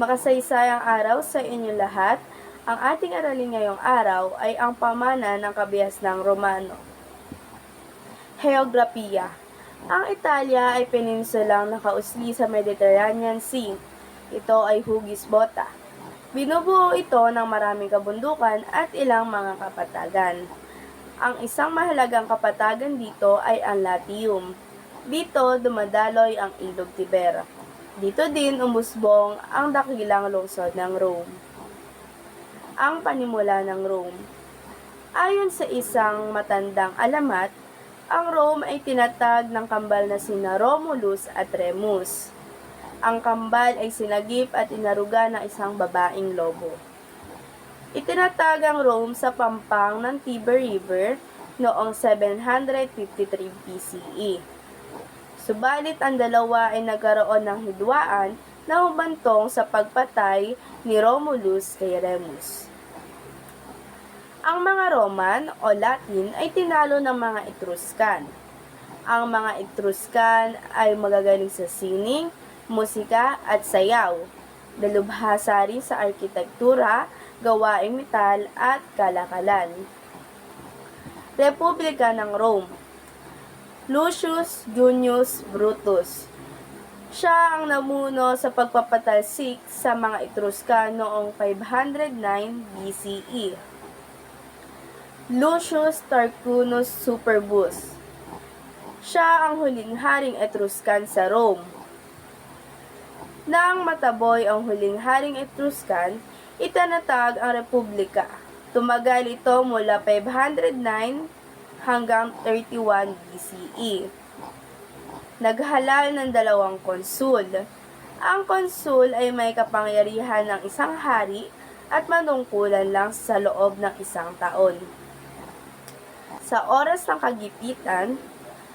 Makasaysayang araw sa inyo lahat. Ang ating aralin ngayong araw ay ang pamana ng kabihas ng Romano. Heograpiya Ang Italia ay peninsulang nakausli sa Mediterranean Sea. Ito ay hugis bota. Binubuo ito ng maraming kabundukan at ilang mga kapatagan. Ang isang mahalagang kapatagan dito ay ang Latium. Dito dumadaloy ang ilog Tiber. Dito din umusbong ang dakilang lungsod ng Rome. Ang panimula ng Rome Ayon sa isang matandang alamat, ang Rome ay tinatag ng kambal na sina Romulus at Remus. Ang kambal ay sinagip at inaruga ng isang babaeng lobo. Itinatag ang Rome sa pampang ng Tiber River noong 753 BCE. Subalit ang dalawa ay nagkaroon ng hidwaan na humantong sa pagpatay ni Romulus kay Remus. Ang mga Roman o Latin ay tinalo ng mga Etruscan. Ang mga Etruscan ay magagaling sa sining, musika at sayaw. Dalubhasa rin sa arkitektura, gawaing metal at kalakalan. Republika ng Rome Lucius Junius Brutus siya ang namuno sa pagpapatalsik sa mga Etruscan noong 509 BCE. Lucius Tarquinius Superbus. Siya ang huling haring Etruscan sa Rome. Nang mataboy ang huling haring Etruscan, itanatag ang Republika. Tumagal ito mula 509 hanggang 31 BCE. Naghalal ng dalawang konsul. Ang konsul ay may kapangyarihan ng isang hari at manungkulan lang sa loob ng isang taon. Sa oras ng kagipitan,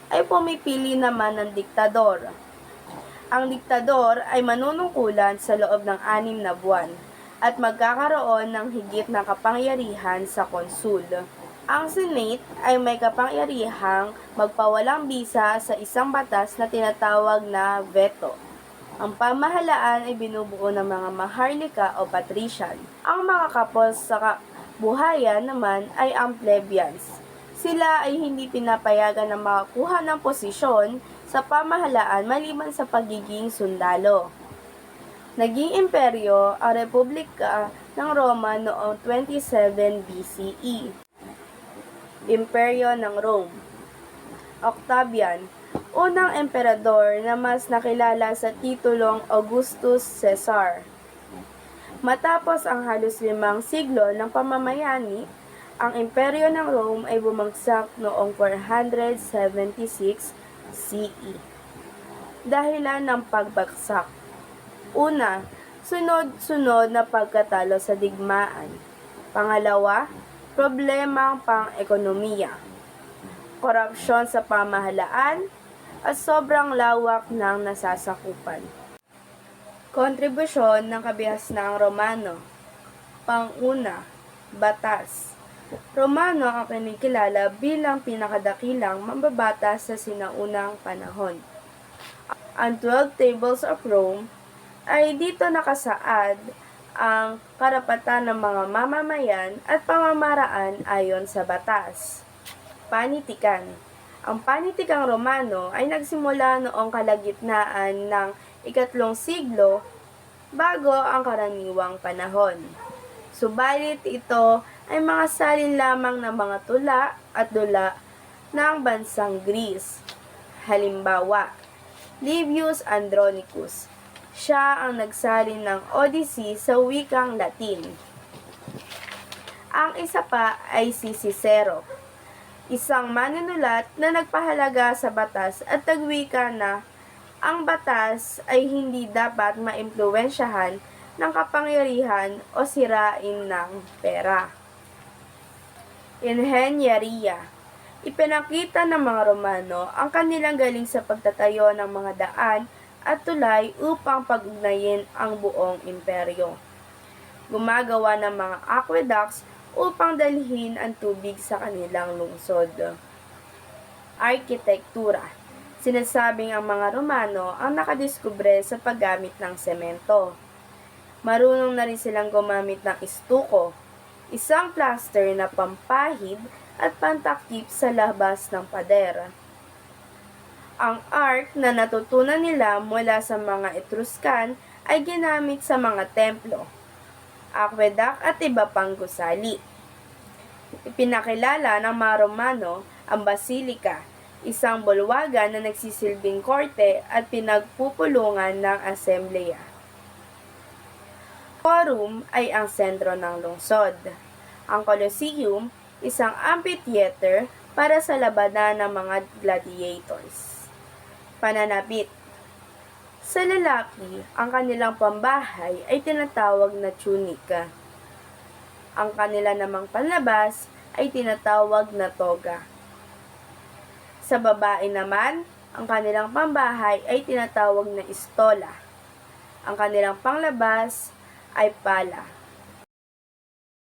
ay pumipili naman ng diktador. Ang diktador ay manunungkulan sa loob ng anim na buwan at magkakaroon ng higit na kapangyarihan sa konsul. Ang Senate ay may kapangyarihang magpawalang bisa sa isang batas na tinatawag na veto. Ang pamahalaan ay binubuo ng mga maharlika o patrician. Ang mga kapos sa buhayan naman ay ang plebeians. Sila ay hindi pinapayagan na makakuha ng posisyon sa pamahalaan maliban sa pagiging sundalo. Naging imperyo ang Republika ng Roma noong 27 BCE. Imperyo ng Rome Octavian, unang emperador na mas nakilala sa titulong Augustus Caesar. Matapos ang halos limang siglo ng pamamayani, ang imperyo ng Rome ay bumagsak noong 476 CE. Dahilan ng pagbagsak Una, sunod-sunod na pagkatalo sa digmaan. Pangalawa, problemang pang-ekonomiya, korupsyon sa pamahalaan, at sobrang lawak ng nasasakupan. Kontribusyon ng kabihas ng Romano Panguna, Batas Romano ang kinikilala bilang pinakadakilang mambabatas sa sinaunang panahon. Ang 12 Tables of Rome ay dito nakasaad ang karapatan ng mga mamamayan at pamamaraan ayon sa batas. Panitikan Ang panitikang Romano ay nagsimula noong kalagitnaan ng ikatlong siglo bago ang karaniwang panahon. Subalit ito ay mga salin lamang ng mga tula at dula ng bansang Greece. Halimbawa, Livius Andronicus, siya ang nagsalin ng Odyssey sa wikang Latin. Ang isa pa ay si Cicero, isang manunulat na nagpahalaga sa batas at nagwika na ang batas ay hindi dapat maimpluwensyahan ng kapangyarihan o sirain ng pera. Inhenyeria Ipinakita ng mga Romano ang kanilang galing sa pagtatayo ng mga daan at tulay upang pag-ugnayin ang buong imperyo. Gumagawa ng mga aqueducts upang dalhin ang tubig sa kanilang lungsod. Arkitektura Sinasabing ang mga Romano ang nakadiskubre sa paggamit ng semento. Marunong na rin silang gumamit ng istuko, isang plaster na pampahid at pantakip sa labas ng pader. Ang art na natutunan nila mula sa mga Etruscan ay ginamit sa mga templo, akwedak at iba pang gusali. Ipinakilala ng mga Romano ang basilika, isang bulwagan na nagsisilbing korte at pinagpupulungan ng asembleya. Forum ay ang sentro ng lungsod. Ang Colosseum, isang amphitheater para sa labanan ng mga gladiators. Pananabit Sa lalaki, ang kanilang pambahay ay tinatawag na tunika. Ang kanila namang panlabas ay tinatawag na toga. Sa babae naman, ang kanilang pambahay ay tinatawag na istola. Ang kanilang panglabas ay pala.